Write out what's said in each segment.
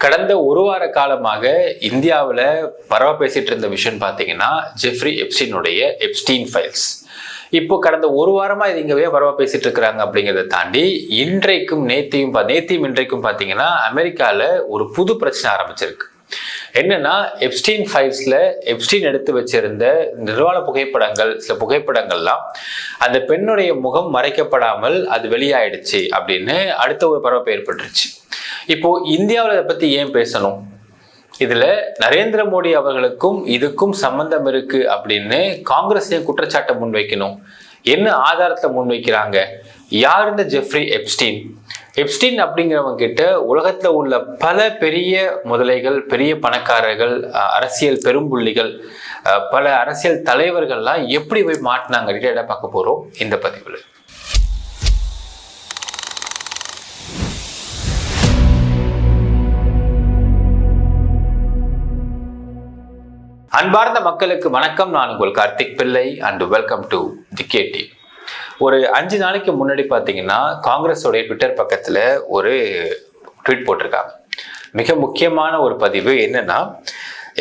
கடந்த ஒரு வார காலமாக இந்தியாவில் பரவ பேசிட்டு இருந்த விஷயம் பார்த்தீங்கன்னா ஜெஃப்ரி எப்ஸ்டினுடைய எப்ஸ்டீன் ஃபைல்ஸ் இப்போ கடந்த ஒரு வாரமாக இது இங்கவே பரவ பேசிட்டு இருக்கிறாங்க அப்படிங்கிறத தாண்டி இன்றைக்கும் நேத்தியும் நேத்தியும் இன்றைக்கும் பார்த்தீங்கன்னா அமெரிக்காவில் ஒரு புது பிரச்சனை ஆரம்பிச்சிருக்கு. என்னன்னா எப்ஸ்டீன் ஃபைல்ஸில் எப்ஸ்டீன் எடுத்து வச்சிருந்த நிர்வாண புகைப்படங்கள் சில புகைப்படங்கள்லாம் அந்த பெண்ணுடைய முகம் மறைக்கப்படாமல் அது வெளியாயிடுச்சு அப்படின்னு அடுத்த ஒரு பரவப்பு ஏற்பட்டுருச்சு. இப்போ இந்தியாவில் இதை பற்றி ஏன் பேசணும்? இதில் நரேந்திர மோடி அவர்களுக்கும் இதுக்கும் சம்பந்தம் இருக்கு அப்படின்னு காங்கிரஸ் ஏன் குற்றச்சாட்டை முன்வைக்கணும். என்ன ஆதாரத்தை முன்வைக்கிறாங்க? யார் இந்த ஜெஃப்ரி எப்ஸ்டீன்? எப்ஸ்டீன் அப்படிங்கிறவங்க கிட்ட உலகத்தில் உள்ள பல பெரிய முதலைகள் பெரிய பணக்காரர்கள் அரசியல் பெரும்புள்ளிகள் பல அரசியல் தலைவர்கள்லாம் எப்படி போய் மாட்டினாங்க? டீட்டெயிலாக பார்க்க போகிறோம் இந்த பதிவில். அன்பார்ந்த மக்களுக்கு வணக்கம். நான் உங்கள் Karthik Pillai and welcome to the KD ஒரு அஞ்சு நாளைக்கு முன்னாடி பார்த்தீங்கன்னா காங்கிரஸோடைய ட்விட்டர் பக்கத்தில் ஒரு ட்வீட் போட்டிருக்காங்க. மிக முக்கியமான ஒரு பதிவு என்னன்னா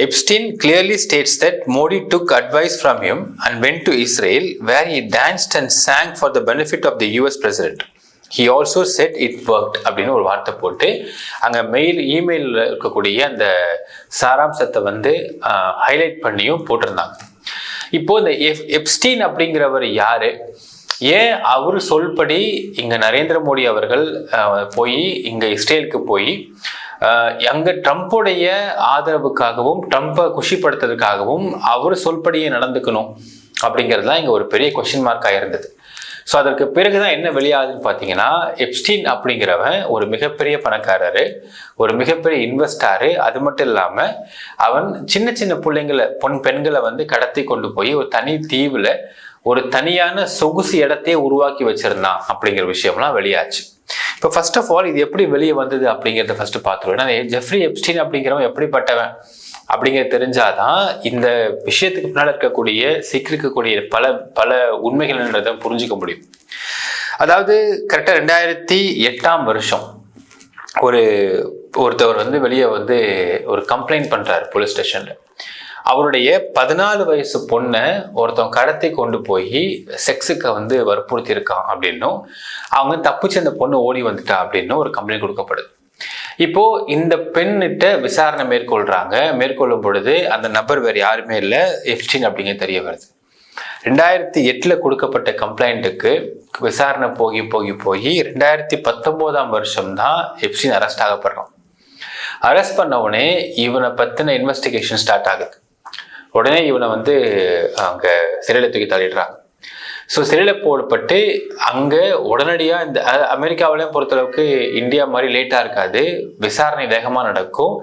Epstein clearly states that Modi took advice from him and went to Israel where he danced and sang for the benefit of the US president he also said it work அப்படின்னு ஒரு வார்த்தை போட்டு அங்கே மெயில் இமெயிலில் இருக்கக்கூடிய அந்த சாராம்சத்தை வந்து highlight பண்ணியும் போட்டிருந்தாங்க. இப்போ இந்த எஃப் எப்ஸ்டீன் அப்படிங்கிறவர் யார்? ஏன் அவர் சொல்படி இங்கே நரேந்திர மோடி அவர்கள் போய் இங்கே இஸ்ரேலுக்கு போய் அங்கே ட்ரம்ப்புடைய ஆதரவுக்காகவும் ட்ரம்ப்பை குஷிப்படுத்துறதுக்காகவும் அவர் சொல்படியே நடந்துக்கணும் அப்படிங்கிறது தான் இங்கே ஒரு பெரிய கொஷின் மார்க்காக இருந்தது ஸோ அதற்கு பிறகுதான் என்ன வெளியாகுதுன்னு பார்த்தீங்கன்னா எப்ஸ்டீன் அப்படிங்கிறவன் ஒரு மிகப்பெரிய பணக்காரரு ஒரு மிகப்பெரிய இன்வெஸ்டாரு அது மட்டும் இல்லாமல் அவன் சின்ன சின்ன பிள்ளைங்களை பொன் பெண்களை வந்து கடத்தி கொண்டு போய் ஒரு தனி தீவில் ஒரு தனியான சொகுசு இடத்தையே உருவாக்கி வச்சிருந்தான் அப்படிங்கிற விஷயம்லாம் வெளியாச்சு. இப்போ ஃபர்ஸ்ட் ஆஃப் ஆல் இது எப்படி வெளியே வந்தது அப்படிங்கிறத ஃபர்ஸ்ட் பார்த்துருவோம். ஏன்னா ஜெஃப்ரி எப்ஸ்டீன் அப்படிங்கிறவன் எப்படிப்பட்டவன்? அப்படிங்கிறது தெரிஞ்சாதான் இந்த விஷயத்துக்கு பின்னால் இருக்கக்கூடிய சிக்கிருக்கக்கூடிய பல பல உண்மைகள்ன்றதை புரிஞ்சுக்க முடியும். அதாவது கரெக்டாக ரெண்டாயிரத்தி எட்டாம் வருஷம் ஒரு ஒருத்தவர் வந்து வெளியே வந்து ஒரு கம்ப்ளைண்ட் பண்ணுறாரு போலீஸ் ஸ்டேஷனில் அவருடைய பதினாலு வயசு பொண்ணை ஒருத்தன் கடத்தி கொண்டு போய் செக்ஸுக்கு வந்து வற்புறுத்தி இருக்கான் அப்படின்னும் அவங்க தப்பிச்சு அந்த பொண்ணு ஓடி வந்துட்டா அப்படின்னு ஒரு கம்ப்ளைண்ட் கொடுக்கப்படுது. இப்போ இந்த பெண்ணிட்ட விசாரணை மேற்கொள்றாங்க. மேற்கொள்ளும் பொழுது அந்த நபர் வேற யாருமே இல்லை. எஃப்டின் அப்படிங்க தெரிய வருது. ரெண்டாயிரத்தி எட்டில் கொடுக்கப்பட்ட கம்ப்ளைண்ட்டுக்கு விசாரணை போகி போகி போய் ரெண்டாயிரத்தி பத்தொம்போதாம் வருஷம் தான் எப்சின் அரெஸ்ட் ஆகப்படுறோம் அரெஸ்ட் பண்ண உடனே இவனை பற்றின இன்வெஸ்டிகேஷன் ஸ்டார்ட் ஆகுது. உடனே இவனை வந்து அங்கே சிறையில் தூக்கி தள்ளிடுறாங்க. ஸோ சிறையில் போடப்பட்டு அங்கே உடனடியாக இந்த அமெரிக்காவிலையும் பொறுத்தளவுக்கு இந்தியா மாதிரி லேட்டாக இருக்காது. விசாரணை வேகமாக நடக்கும்.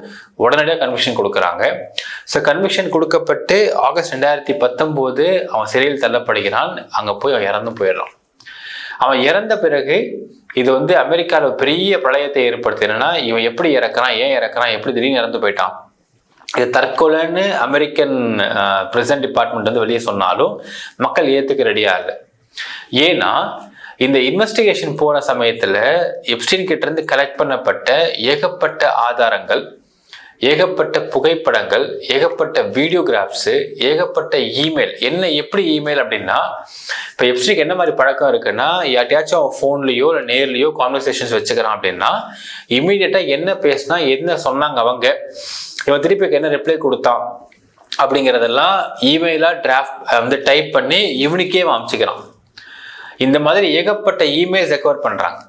உடனடியாக கன்விஷன் கொடுக்குறாங்க. ஸோ கன்விஷன் கொடுக்கப்பட்டு ஆகஸ்ட் ரெண்டாயிரத்தி பத்தொம்போது அவன் சிறையில் தள்ளப்படுகிறான். அங்கே போய் அவன் இறந்து போயிடுறான். அவன் இறந்த பிறகு இது வந்து அமெரிக்காவில் பெரிய பிரளயத்தை ஏற்படுத்தினா இவன் எப்படி இறக்குறான் ஏன் இறக்குறான் எப்படி திடீர்னு இறந்து போயிட்டான்? இது தற்கொலைன்னு அமெரிக்கன் பிரசன்ட் டிபார்ட்மெண்ட் வந்து வெளியே சொன்னாலும் மக்கள் ஏத்துக்க ரெடியாக இல்லை. ஏன்னா இந்த இன்வெஸ்டிகேஷன் போன சமயத்துல எப்ஸ்டின் கிட்ட இருந்து கலெக்ட் பண்ணப்பட்ட ஏகப்பட்ட ஆதாரங்கள் ஏகப்பட்ட புகைப்படங்கள் ஏகப்பட்ட வீடியோகிராஃப்ஸு ஏகப்பட்ட இமெயில் என்ன எப்படி இமெயில் அப்படின்னா இப்போ எப்ஸ்டிக்கு என்ன மாதிரி பழக்கம் இருக்குன்னா யார்ட்டையாச்சும் அவன் ஃபோன்லேயோ இல்லை நேர்லேயோ கான்வர்சேஷன்ஸ் வச்சுக்கிறான் அப்படின்னா இமீடியட்டாக என்ன பேசினா என்ன சொன்னாங்க அவங்க? இவன் திருப்பி என்ன ரிப்ளை கொடுத்தான் அப்படிங்கிறதெல்லாம் இமெயிலாக டிராஃப்ட் வந்து டைப் பண்ணி இவனுக்கே அவன் இந்த மாதிரி ஏகப்பட்ட இமெயில்ஸ் ரெக்கவர் பண்ணுறாங்க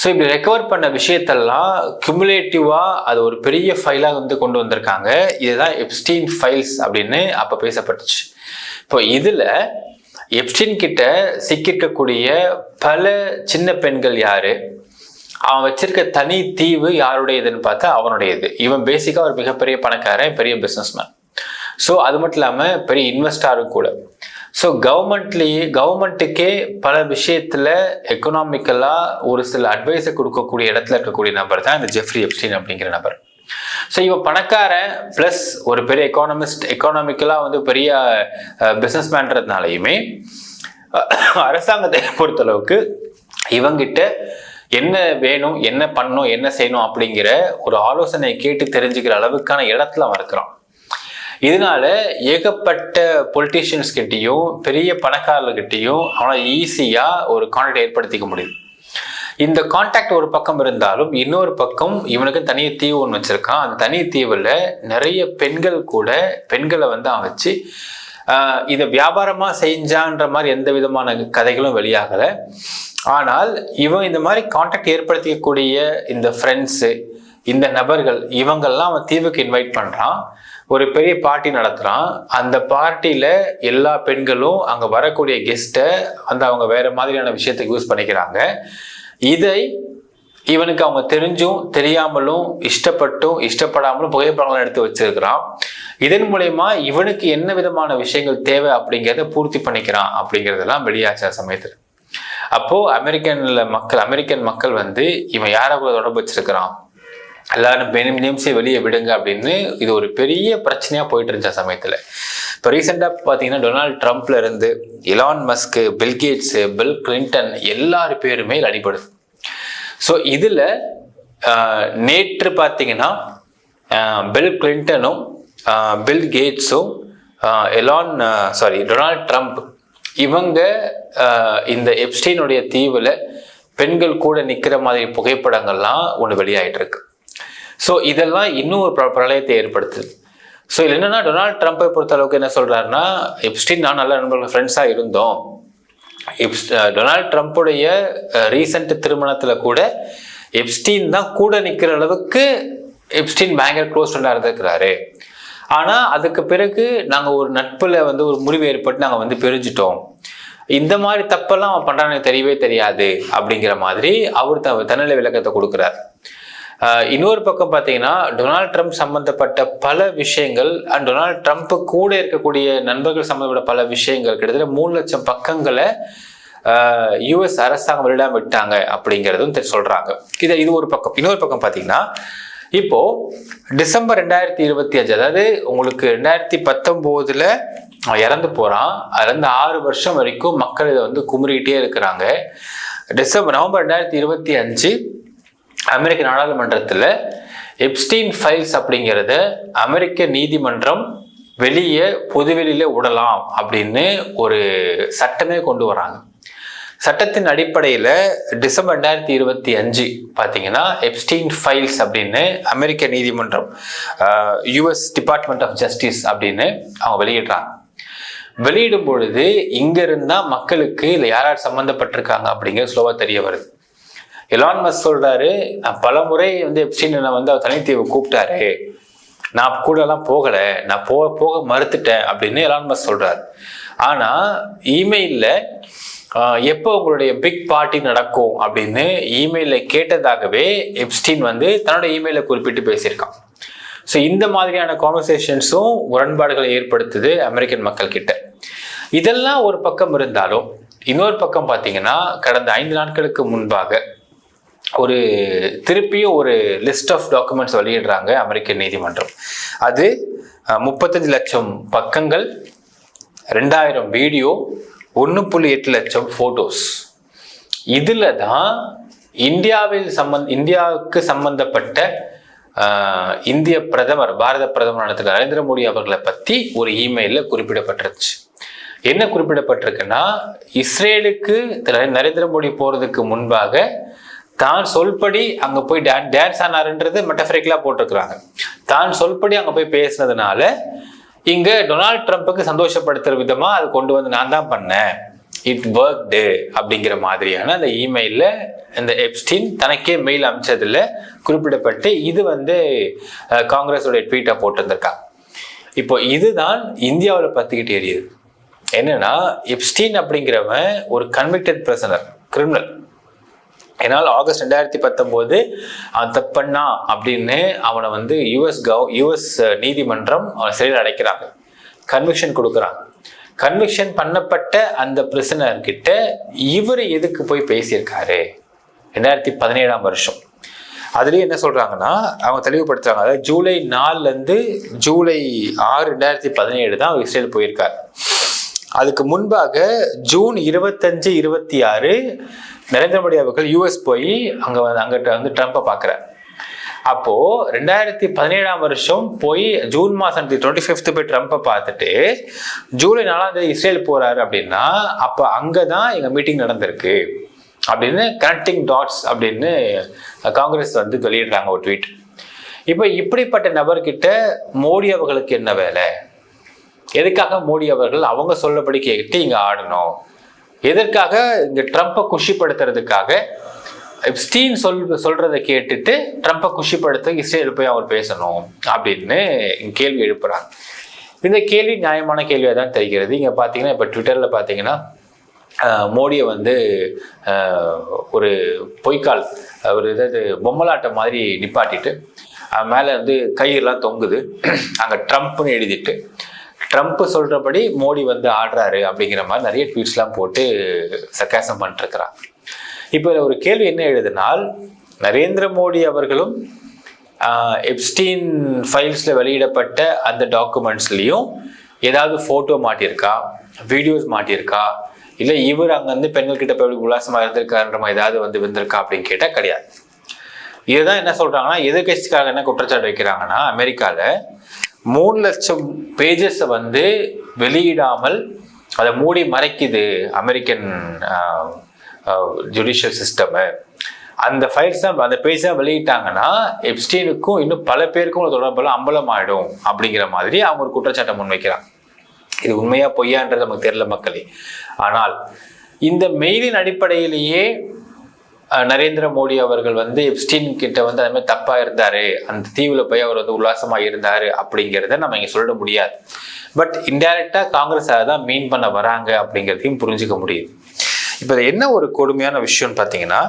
ஸோ இப்படி ரெக்கவர் பண்ண விஷயத்தெல்லாம் கியூமுலேட்டிவாக அது ஒரு பெரிய ஃபைலாக வந்து கொண்டு வந்திருக்காங்க. இதுதான் எப்ஸ்டீன் ஃபைல்ஸ் அப்படின்னு அப்போ பேசப்பட்டுச்சு. இப்போ இதில் எப்ஸ்டீன் கிட்ட சிக்கிருக்கக்கூடிய பல சின்ன பெண்கள் யாரு? அவன் வச்சிருக்க தனி தீவு யாருடையதுன்னு பார்த்தா அவனுடையது. இவன் பேசிக்காக ஒரு மிகப்பெரிய பணக்காரன் பெரிய பிஸ்னஸ்மேன் ஸோ அது மட்டும் இல்லாமல் பெரிய இன்வெஸ்டாரும் கூட. ஸோ கவர்மெண்ட்லேயே கவர்மெண்ட்டுக்கே பல விஷயத்தில் எக்கனாமிக்கலாக ஒரு சில அட்வைஸை கொடுக்கக்கூடிய இடத்துல இருக்கக்கூடிய நபர் தான் இந்த ஜெஃப்ரி எப்ஸ்டீன் அப்படிங்கிற நபர். ஸோ இவன் பணக்காரன் ப்ளஸ் ஒரு பெரிய எக்கானமிஸ்ட் எக்கானமிக்கலாக வந்து பெரிய பிஸ்னஸ் மேன்றதுனாலையுமே அரசாங்கத்தை பொறுத்தளவுக்கு இவங்கிட்ட என்ன வேணும் என்ன பண்ணணும் என்ன செய்யணும் அப்படிங்கிற ஒரு ஆலோசனை கேட்டு தெரிஞ்சுக்கிற அளவுக்கான இடத்துல அவன் இருக்கிறான். இதனால ஏகப்பட்ட பொலிட்டீஷியன்ஸ் கிட்டேயும் பெரிய பணக்காரர்கிட்டையும் அவனால் ஈஸியாக ஒரு கான்டாக்ட் ஏற்படுத்திக்க முடியும். இந்த கான்டாக்ட் ஒரு பக்கம் இருந்தாலும் இன்னொரு பக்கம் இவனுக்கு தனிய தீவு ஒன்று வச்சுருக்கான். அந்த தனி தீவில் நிறைய பெண்கள் கூட பெண்களை வந்து அவன் வச்சு இதை வியாபாரமாக செஞ்சான்ற மாதிரி எந்த விதமான கதைகளும் வெளியாகலை. ஆனால் இவன் இந்த மாதிரி காண்டாக்ட் ஏற்படுத்திக்கக்கூடிய இந்த ஃப்ரெண்ட்ஸு இந்த நபர்கள் இவங்கெல்லாம் அவன் தீவுக்கு இன்வைட் பண்ணுறான் ஒரு பெரிய பார்ட்டி நடத்துகிறான் அந்த பார்ட்டியில் எல்லா பெண்களும் அங்கே வரக்கூடிய கெஸ்ட்டை அந்த அவங்க வேறு மாதிரியான விஷயத்துக்கு யூஸ் பண்ணிக்கிறாங்க. இதை இவனுக்கு அவங்க தெரிஞ்சும் தெரியாமலும் இஷ்டப்பட்டும் இஷ்டப்படாமலும் புகைப்படங்கள் எடுத்து வச்சிருக்கிறான். இதன் மூலயமா இவனுக்கு என்ன விதமான விஷயங்கள் தேவை அப்படிங்கிறத பூர்த்தி பண்ணிக்கிறான் அப்படிங்கிறதெல்லாம் வெளியாச்ச சமயத்தில். அப்போ அமெரிக்கன்ல மக்கள் அமெரிக்கன் மக்கள் வந்து இவன் யாரை கூட தொடர்பு வச்சிருக்கிறான்? எல்லாரும் பெரும் நிமிஷம் வெளியே விடுங்க அப்படின்னு இது ஒரு பெரிய பிரச்சனையாக போயிட்டு இருந்துச்ச சமயத்தில். இப்போ ரீசெண்டாக பார்த்தீங்கன்னா டொனால்ட் ட்ரம்ப்ல இருந்து இலான் மஸ்க்கு பில்கேட்ஸு பில் கிளின்டன் எல்லார் பேருமே இதில் அடிபடுது. ஸோ இதில் நேற்று பார்த்தீங்கன்னா பில் கிளின்டனும் பில் கேட்ஸும் எலான் சாரி டொனால்ட் ட்ரம்ப் இவங்க இந்த எப்ஸ்டீனுடைய தீவில் பெண்கள் கூட நிற்கிற மாதிரி புகைப்படங்கள்லாம் ஒன்று வெளியாகிட்டு இருக்கு ஸோ இதெல்லாம் இன்னும் ஒரு பிரளயத்தை ஏற்படுத்துது. ஸோ இதில் என்னென்னா டொனால்ட் ட்ரம்ப்பை பொறுத்த அளவுக்கு என்ன சொல்கிறாருன்னா எப்ஸ்டீன் நான் நல்ல நண்பர்கள் ஃப்ரெண்ட்ஸாக இருந்தோம். எப்ஸ் டொனால்ட் ட்ரம்ப்புடைய ரீசண்ட் திருமணத்தில் கூட எப்ஸ்டீன் தான் கூட நிற்கிற அளவுக்கு எப்ஸ்டீன் பயங்கர க்ளோஸ் ஃப்ரெண்டாக இருந்திருக்கிறாரு. ஆனால் அதுக்கு பிறகு நாங்கள் ஒரு நட்பில் வந்து ஒரு முறிவு ஏற்பட்டு நாங்கள் வந்து பிரிஞ்சிட்டோம். இந்த மாதிரி தப்பெல்லாம் அவன் பண்ணுறான்னு எனக்கு தெரியவே தெரியாது அப்படிங்கிற மாதிரி அவர் த தன்னிலை விளக்கத்தை கொடுக்குறார். இன்னொரு பக்கம் பார்த்தீங்கன்னா டொனால்ட் ட்ரம்ப் சம்பந்தப்பட்ட பல விஷயங்கள் அண்ட் டொனால்ட் ட்ரம்ப் கூட இருக்கக்கூடிய நண்பர்கள் சம்மந்தப்பட்ட பல விஷயங்கள் கிட்டத்தட்ட மூணு லட்சம் பக்கங்களை யுஎஸ் அரசாங்கம் வெளியிடாம விட்டாங்க அப்படிங்கிறதும் சொல்கிறாங்க இதை இது ஒரு பக்கம். இன்னொரு பக்கம் பார்த்தீங்கன்னா இப்போ டிசம்பர் ரெண்டாயிரத்தி இருபத்தி அஞ்சு அதாவது உங்களுக்கு ரெண்டாயிரத்தி பத்தொம்போதுல இறந்து போறான். அதுலேருந்து ஆறு வருஷம் வரைக்கும் மக்கள் இதை வந்து குமுறிக்கிட்டே இருக்கிறாங்க. டிசம்பர் நவம்பர் ரெண்டாயிரத்தி இருபத்தி அஞ்சு அமெரிக்க நாடாளுமன்றத்தில் எப்ஸ்டீன் ஃபைல்ஸ் அப்படிங்கிறத அமெரிக்க நீதிமன்றம் வெளியே பொதுவெளியில விடலாம் அப்படின்னு ஒரு சட்டமே கொண்டு வராங்க. சட்டத்தின் அடிப்படையில் டிசம்பர் ரெண்டாயிரத்தி இருபத்தி அஞ்சு பார்த்தீங்கன்னா எப்ஸ்டீன் ஃபைல்ஸ் அப்படின்னு அமெரிக்க நீதிமன்றம் யுஎஸ் டிபார்ட்மெண்ட் ஆஃப் ஜஸ்டிஸ் அப்படின்னு அவங்க வெளியிடுறாங்க. வெளியிடும் பொழுது இங்க இருந்தா மக்களுக்கு இல்லை யார் யார் சம்மந்தப்பட்டிருக்காங்க அப்படிங்கிற ஸ்லோவாக தெரிய வருது. எலான் மஸ் சொல்கிறாரு நான் பல முறை வந்து எப்ஸ்டீன் என்னை வந்து அவர் தனித்தீவு கூப்பிட்டாரு. நான் கூடலாம் போகலை. நான் போக போக மறுத்துட்டேன் அப்படின்னு எலான் மஸ் சொல்கிறார் ஆனால் இமெயிலில் எப்போ உங்களுடைய பிக் பார்ட்டி நடக்கும் அப்படின்னு இமெயிலில் கேட்டதாகவே எப்ஸ்டீன் வந்து தன்னோட இமெயிலில் குறிப்பிட்டு பேசியிருக்கான். ஸோ இந்த மாதிரியான கான்வர்சேஷன்ஸும் உடன்பாடுகளை ஏற்படுத்துது அமெரிக்கன் மக்கள் கிட்ட இதெல்லாம் ஒரு பக்கம் இருந்தாலும் இன்னொரு பக்கம் பார்த்தீங்கன்னா கடந்த ஐந்து நாட்களுக்கு முன்பாக ஒரு திருப்பியும் ஒரு லிஸ்ட் ஆஃப் டாக்குமெண்ட்ஸ் வெளியிடுறாங்க அமெரிக்க நீதிமன்றம். அது முப்பத்தஞ்சு லட்சம் பக்கங்கள் ரெண்டாயிரம் வீடியோ ஒன்று புள்ளி எட்டு லட்சம் ஃபோட்டோஸ் இதில் தான் இந்தியாவில் சம்பந்த இந்தியாவுக்கு சம்பந்தப்பட்ட இந்திய பிரதமர் பாரத பிரதமர் திரு நரேந்திர மோடி அவர்களை பற்றி ஒரு இமெயிலில் குறிப்பிடப்பட்டிருச்சு என்ன குறிப்பிடப்பட்டிருக்குன்னா இஸ்ரேலுக்கு திரு நரேந்திர மோடி போகிறதுக்கு முன்பாக தான் சொல்படி அங்கே போய் டான் டான்ஸ் ஆனாருன்றது மெட்டஃபரிக்கலாக போட்டிருக்கிறாங்க. தான் சொல்படி அங்கே போய் பேசுனதுனால இங்க டொனால்ட் ட்ரம்ப்புக்கு சந்தோஷப்படுத்துற விதமா அது கொண்டு வந்து நான் தான் பண்ணேன். இட் ஒர்க்டு அப்படிங்கிற மாதிரியான அந்த இமெயிலில் இந்த எப்ஸ்டீன் தனக்கே மெயில் அமைச்சதில் குறிப்பிடப்பட்டு இது வந்து காங்கிரஸோடைய காங்கிரஸோட ட்வீட்டை போட்டிருந்திருக்காங்க இப்போ இதுதான் இந்தியாவில் பத்திக்கிட்டு எரியுது என்னன்னா எப்ஸ்டீன் அப்படிங்கிறவன் ஒரு கன்விக்டட் பிரசனர் கிரிமினல் ஏன்னால் ஆகஸ்ட் ரெண்டாயிரத்தி பத்தொம்போது அவன் தப்பண்ணா அப்படின்னு அவனை வந்து யுஎஸ் கவ் யுஎஸ் நீதிமன்றம் அவனை சிறையில் அடைக்கிறாங்க. கன்விக்ஷன் கொடுக்குறாங்க. கன்விக்ஷன் பண்ணப்பட்ட அந்த பிரிசனர் கிட்ட இவர் எதுக்கு போய் பேசியிருக்காரு? ரெண்டாயிரத்தி பதினேழாம் வருஷம். அதுலேயும் என்ன சொல்கிறாங்கன்னா அவங்க தெளிவுபடுத்துறாங்க. அதாவது ஜூலை நாலுலேருந்து ஜூலை ஆறு ரெண்டாயிரத்தி பதினேழு தான் அவர் இஸ்ரேல் போயிருக்கார். அதுக்கு முன்பாக ஜூன் இருபத்தஞ்சு இருபத்தி ஆறு நரேந்திர மோடி அவர்கள் யூஎஸ் போய் அங்கே வந்து அங்கிட்ட வந்து ட்ரம்ப்பை பார்க்குறார் அப்போ ரெண்டாயிரத்தி பதினேழாம் வருஷம் போய் ஜூன் மாசம் டுவெண்ட்டி ஃபிஃப்த் போய் ட்ரம்ப்பை பார்த்துட்டு ஜூலை நாலாம் தேதி இஸ்ரேல் போறாரு அப்படின்னா அப்போ அங்கே தான் எங்கள் மீட்டிங் நடந்திருக்கு அப்படின்னு கனெக்டிங் டாட்ஸ் அப்படின்னு காங்கிரஸ் வந்து வெளியிடுறாங்க ஒரு ட்வீட் இப்போ இப்படிப்பட்ட நபர்கிட்ட மோடி அவர்களுக்கு என்ன வேலை? எதுக்காக மோடி அவர்கள் அவங்க சொல்லபடி கேட்டு இங்கே ஆடணும்? எதற்காக இங்கே ட்ரம்ப்பை குஷிப்படுத்துறதுக்காக? ஸ்டீன் சொல் சொல்கிறத கேட்டுட்டு ட்ரம்ப்பை குஷிப்படுத்த இஸ்ரேல் போய் அவர் பேசணும் அப்படின்னு கேள்வி எழுப்புறாங்க. இந்த கேள்வி நியாயமான கேள்வியாக தான் தெரிகிறது. இங்கே பார்த்தீங்கன்னா இப்போ ட்விட்டரில் பார்த்தீங்கன்னா மோடியை வந்து ஒரு பொய்க்கால் ஒரு இதாவது பொம்மலாட்டம் மாதிரி நிப்பாட்டிட்டு மேலே வந்து கையெல்லாம் தொங்குது. அங்கே ட்ரம்ப்னு எழுதிட்டு ட்ரம்ப் சொல்றபடி மோடி வந்து ஆடுறாரு அப்படிங்கிற மாதிரி நிறைய ட்வீட்ஸ்லாம் போட்டு சர்க்காசம் பண்ணிட்டுருக்கிறான். இப்போ இதில் ஒரு கேள்வி என்ன எழுதுனால் நரேந்திர மோடி அவர்களும் எப்ஸ்டீன் ஃபைல்ஸில் வெளியிடப்பட்ட அந்த டாக்குமெண்ட்ஸ்லேயும் ஏதாவது ஃபோட்டோ மாட்டியிருக்கா? வீடியோஸ் மாட்டியிருக்கா? இல்லை இவர் அங்கே வந்து போய் உல்லாசமாக இருந்திருக்காருன்ற மாதிரி ஏதாவது வந்து வந்திருக்கா அப்படின்னு கேட்டால் கிடையாது. இதுதான் என்ன சொல்கிறாங்கன்னா எதிர்கட்சிக்காக என்ன குற்றச்சாட்டு வைக்கிறாங்கன்னா அமெரிக்காவில் மூணு லட்சம் பேஜஸை வந்து வெளியிடாமல் அதை மூடி மறைக்குது அமெரிக்கன் ஜுடிஷியல் சிஸ்டமு அந்த ஃபைல்ஸ் தான் அந்த பேஜ் தான் வெளியிட்டாங்கன்னா எப்ஸ்டீனுக்கும் இன்னும் பல பேருக்கும் தொடர்பெல்லாம் அம்பலம் ஆகிடும் அப்படிங்கிற மாதிரி அவங்க ஒரு குற்றச்சாட்டை முன்வைக்கிறாங்க. இது உண்மையா பொய்யான்றது நமக்கு தெரியல மக்களே. ஆனால் இந்த மெயிலின் அடிப்படையிலேயே நரேந்திர மோடி அவர்கள் வந்து எப்ஸ்டீன் கிட்ட வந்து அது மாதிரி தப்பா இருந்தாரு அந்த தீவுல போய் அவர் வந்து உல்லாசமா இருந்தாரு அப்படிங்கிறத நம்ம இங்க சொல்ல முடியாது. பட் இன்டைரக்டா காங்கிரஸ் அதை தான் மீன் பண்ண வராங்க அப்படிங்கிறதையும் புரிஞ்சுக்க முடியுது. இப்போ என்ன ஒரு கொடுமையான விஷயம்னு பார்த்தீங்கன்னா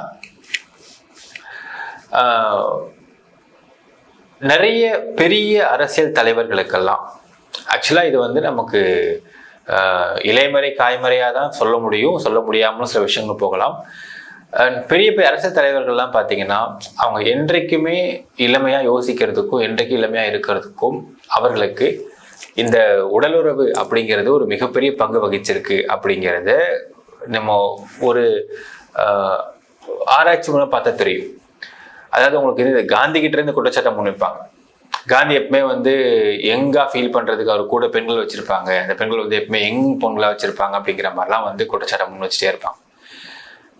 நிறைய பெரிய அரசியல் தலைவர்களுக்கெல்லாம் ஆக்சுவலாக இது வந்து நமக்கு ஆஹ், இலைமறை காய்மறையாக தான் சொல்ல முடியும் சொல்ல முடியாமலும் சில விஷயங்கள் போகலாம். பெரிய பெரிய அரசியல் தலைவர்கள்லாம் பார்த்தீங்கன்னா அவங்க என்றைக்குமே இளமையாக யோசிக்கிறதுக்கும் என்றைக்கும் இளமையாக இருக்கிறதுக்கும் அவர்களுக்கு இந்த உடலுறவு அப்படிங்கிறது ஒரு மிகப்பெரிய பங்கு வகிச்சிருக்கு அப்படிங்கிறத நம்ம ஒரு ஆராய்ச்சி மூலம் பார்த்தா தெரியும். அதாவது உங்களுக்கு இது காந்தி கிட்ட இருந்து குற்றச்சாட்டை முன்வைப்பாங்க. காந்தி எப்பவுமே வந்து எங்கா ஃபீல் பண்றதுக்கு அவர் கூட பெண்கள் வச்சிருப்பாங்க. அந்த பெண்கள் வந்து எப்பவுமே எங் பொண்களா வச்சிருப்பாங்க அப்படிங்கிற மாதிரிலாம் வந்து குற்றச்சாட்டை முன் வச்சுட்டே இருப்பாங்க.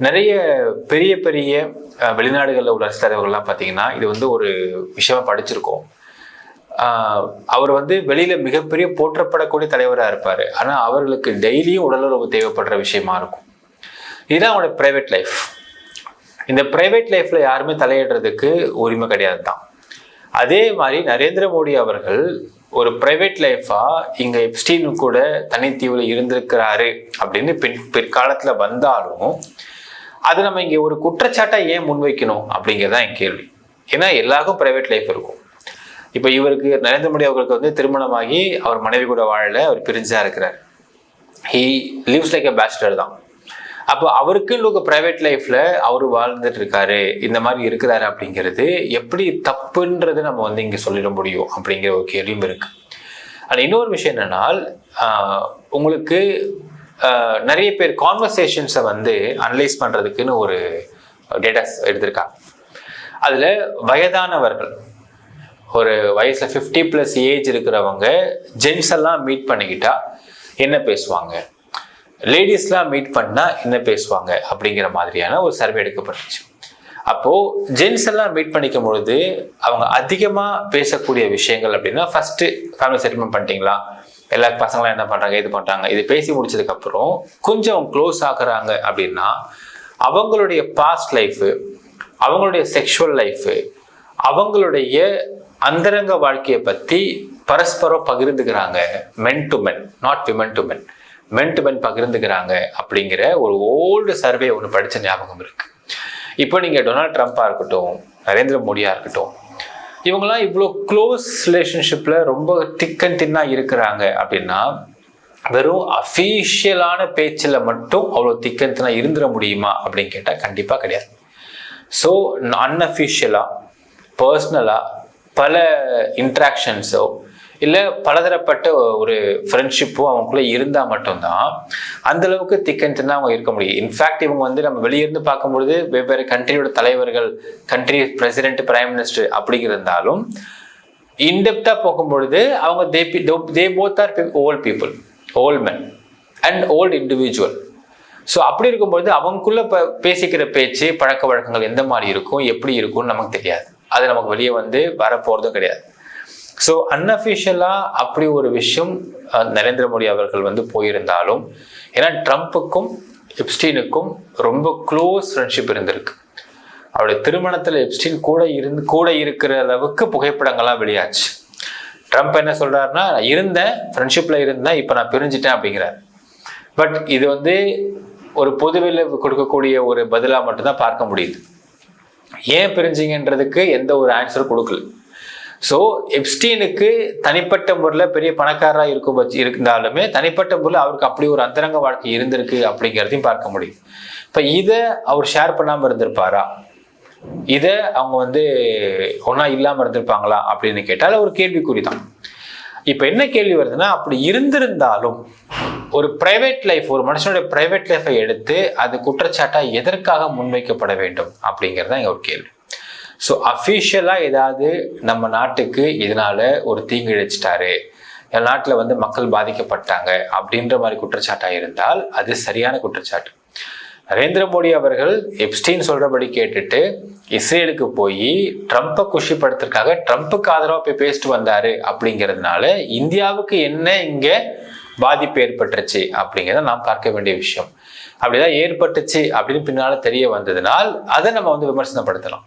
நிறைய பெரிய பெரிய வெளிநாடுகளில் உள்ள அரசு தலைவர்கள்லாம் பார்த்தீங்கன்னா இது வந்து ஒரு விஷயமா படிச்சிருக்கோம். அவர் வந்து வெளியில மிகப்பெரிய போற்றப்படக்கூடிய தலைவராக இருப்பார். ஆனால் அவர்களுக்கு டெய்லியும் உடலுறவு தேவைப்படுற விஷயமா இருக்கும். இதுதான் அவனோட ப்ரைவேட் லைஃப் இந்த பிரைவேட் லைஃப்ல யாருமே தலையிடுறதுக்கு உரிமை கிடையாது தான் அதே மாதிரி நரேந்திர மோடி அவர்கள் ஒரு பிரைவேட் லைஃபா இங்க எப்ஸ்டீன் கூட தனித்தீவில் இருந்திருக்கிறாரு அப்படின்னு பின் பிற்காலத்தில் வந்தாலும் அது நம்ம இங்கே ஒரு குற்றச்சாட்டை ஏன் முன்வைக்கணும் அப்படிங்கிறதான் என் கேள்வி. ஏன்னா எல்லாருக்கும் ப்ரைவேட் லைஃப் இருக்கும். இப்போ இவருக்கு நரேந்திர மோடி அவர்களுக்கு வந்து திருமணமாகி அவர் மனைவி கூட வாழல அவர் பிரிஞ்சாக இருக்கிறார். He lives like a bachelor தான். அப்போ அவருக்குன்னு ஒரு ப்ரைவேட் லைஃப்பில் அவர் வாழ்ந்துட்டு இருக்காரு இந்த மாதிரி இருக்கிறாரு அப்படிங்கிறது எப்படி தப்புன்றது நம்ம வந்து இங்கே சொல்லிட முடியும் அப்படிங்கிற ஒரு கேள்வியும் இருக்குது ஆனால் இன்னொரு விஷயம் என்னென்னா உங்களுக்கு நிறைய பேர் கான்வர்சேஷன்ஸை வந்து அனலைஸ் பண்ணுறதுக்குன்னு ஒரு டேட்டாஸ் எடுத்திருக்காங்க அதில் வயதானவர்கள் ஒரு வயசில் ஃபிஃப்டி ப்ளஸ் ஏஜ் இருக்கிறவங்க ஜென்ஸ் எல்லாம் மீட் பண்ணிக்கிட்டா என்ன பேசுவாங்க? லேடிஸ்லாம் மீட் பண்ணால் என்ன பேசுவாங்க? அப்படிங்கிற மாதிரியான ஒரு சர்வே எடுக்கப்பட்டுச்சு. அப்போது ஜென்ஸ் எல்லாம் மீட் பண்ணிக்கும் பொழுது அவங்க அதிகமாக பேசக்கூடிய விஷயங்கள் அப்படின்னா ஃபஸ்ட்டு ஃபேமிலி செட்டில்மெண்ட் பண்ணிட்டீங்களா? எல்லா பசங்களும் என்ன பண்ணுறாங்க இது பண்ணுறாங்க இது பேசி முடிச்சதுக்கப்புறம் கொஞ்சம் க்ளோஸ் ஆகுறாங்க அப்படின்னா அவங்களுடைய பாஸ்ட் லைஃப் அவங்களுடைய செக்ஷுவல் லைஃபு அவங்களுடைய அந்தரங்க வாழ்க்கையை பற்றி பரஸ்பரம் பகிர்ந்துக்கிறாங்க. Men to men not women to men men to men பகிர்ந்துக்கிறாங்க அப்படிங்கிற ஒரு ஓல்டு சர்வே ஒன்று படித்த ஞாபகம் இருக்குது இப்போ நீங்கள் டொனால்ட் ட்ரம்ப்பாக இருக்கட்டும் நரேந்திர மோடியாக இருக்கட்டும் இவங்கெல்லாம் இவ்வளோ க்ளோஸ் ரிலேஷன்ஷிப்பில் ரொம்ப திக் அண்ட் தின்னாக இருக்கிறாங்க அப்படின்னா வெறும் அஃபீஷியலான பேச்சில் மட்டும் அவ்வளோ திக் அண்ட் தின்னாக இருந்துட முடியுமா அப்படின்னு கேட்டால் கண்டிப்பாக கிடையாது. ஸோ அன்அஃபிஷியலாக பர்சனலாக பல இன்ட்ராக்ஷன்ஸோ இல்லை பலதரப்பட்ட ஒரு ஃப்ரெண்ட்ஷிப்பும் அவங்களுக்குள்ள இருந்தால் மட்டும்தான் அந்த அளவுக்கு திக்கன்ட்டுனா அவங்க இருக்க முடியும். இன்ஃபேக்ட் இவங்க வந்து நம்ம வெளியிருந்து பார்க்கும்பொழுது வெவ்வேறு கண்ட்ரியோட தலைவர்கள் கண்ட்ரி பிரசிடென்ட் பிரைம் மினிஸ்டர் அப்படிங்கிருந்தாலும் இருந்தாலும் போகும்பொழுது அவங்க they they both are old people old men and old individual so அப்படி இருக்கும்பொழுது அவங்களுக்குள்ள இப்போ பேசிக்கிற பேச்சு பழக்க வழக்கங்கள் எந்த மாதிரி இருக்கும் எப்படி இருக்கும்னு நமக்கு தெரியாது. அது நமக்கு வெளியே வந்து வரப்போகிறதும் கிடையாது. ஸோ அன்அஃபிஷியலாக அப்படி ஒரு விஷயம் நரேந்திர மோடி அவர்கள் வந்து போயிருந்தாலும் ஏன்னா ட்ரம்ப்புக்கும் எப்ஸ்டீனுக்கும் ரொம்ப க்ளோஸ் ஃப்ரெண்ட்ஷிப் இருந்திருக்கு. அவருடைய திருமணத்தில் எப்ஸ்டீன் கூட இருந்து கூட இருக்கிற அளவுக்கு புகைப்படங்கள்லாம் வெளியாச்சு. ட்ரம்ப் என்ன சொல்கிறாருன்னா இருந்தேன் ஃப்ரெண்ட்ஷிப்பில் இருந்தேன் இப்போ நான் பிரிஞ்சிட்டேன் அப்படிங்கிறார். பட் இது வந்து ஒரு பொதுவில் கொடுக்கக்கூடிய ஒரு பதிலாக மட்டும்தான் பார்க்க முடியுது. ஏன் பிரிஞ்சிங்கன்றதுக்கு எந்த ஒரு ஆன்சரும் கொடுக்கல. ஸோ எப்ஸ்டீனுக்கு தனிப்பட்ட முறையில் பெரிய பணக்காரராக இருக்கும் இருந்தாலுமே தனிப்பட்ட முறையில் அவருக்கு அப்படி ஒரு அந்தரங்க வாழ்க்கை இருந்திருக்கு அப்படிங்கிறதையும் பார்க்க முடியும். இப்போ இதை அவர் ஷேர் பண்ணாமல் இருந்திருப்பாரா? இதை அவங்க வந்து ஒன்றா இல்லாமல் இருந்திருப்பாங்களா அப்படின்னு கேட்டால் ஒரு கேள்விக்குறி தான் இப்போ என்ன கேள்வி வருதுன்னா அப்படி இருந்திருந்தாலும் ஒரு பிரைவேட் லைஃப் ஒரு மனுஷனுடைய பிரைவேட் லைஃப்பை எடுத்து அது குற்றச்சாட்டாக எதற்காக முன்வைக்கப்பட வேண்டும் அப்படிங்கிறது தான் இங்கே ஒரு கேள்வி. ஸோ அஃபிஷியலாக ஏதாவது நம்ம நாட்டுக்கு இதனால் ஒரு தீங்கு இழைச்சிட்டாரு என் நாட்டில் வந்து மக்கள் பாதிக்கப்பட்டாங்க அப்படின்ற மாதிரி குற்றச்சாட்டாக இருந்தால் அது சரியான குற்றச்சாட்டு. நரேந்திர மோடி அவர்கள் எப்ஸ்டீன் சொல்கிறபடி கேட்டுட்டு இஸ்ரேலுக்கு போய் ட்ரம்ப்பை குஷிப்படுத்துறதுக்காக ட்ரம்ப்புக்கு ஆதரவாக போய் பேசிட்டு வந்தார் அப்படிங்கிறதுனால இந்தியாவுக்கு என்ன இங்கே பாதிப்பு ஏற்பட்டுருச்சு அப்படிங்கிறத நாம் பார்க்க வேண்டிய விஷயம். அப்படிதான் ஏற்பட்டுச்சு அப்படின்னு பின்னால் தெரிய வந்ததுனால் அதை நம்ம வந்து விமர்சனப்படுத்தலாம்.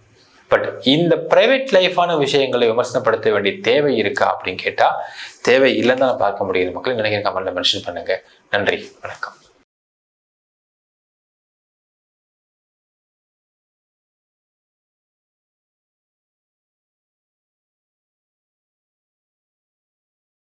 பட் இந்த பிரைவேட் லைஃபான விஷயங்களை விமர்சனப்படுத்த வேண்டிய தேவை இருக்கா அப்படின்னு கேட்டால் தேவை இல்லைன்னு தான் பார்க்க முடியுது. மக்கள் நினைக்கிற கமெண்ட்டில் மென்ஷன் பண்ணுங்கள் நன்றி. வணக்கம்.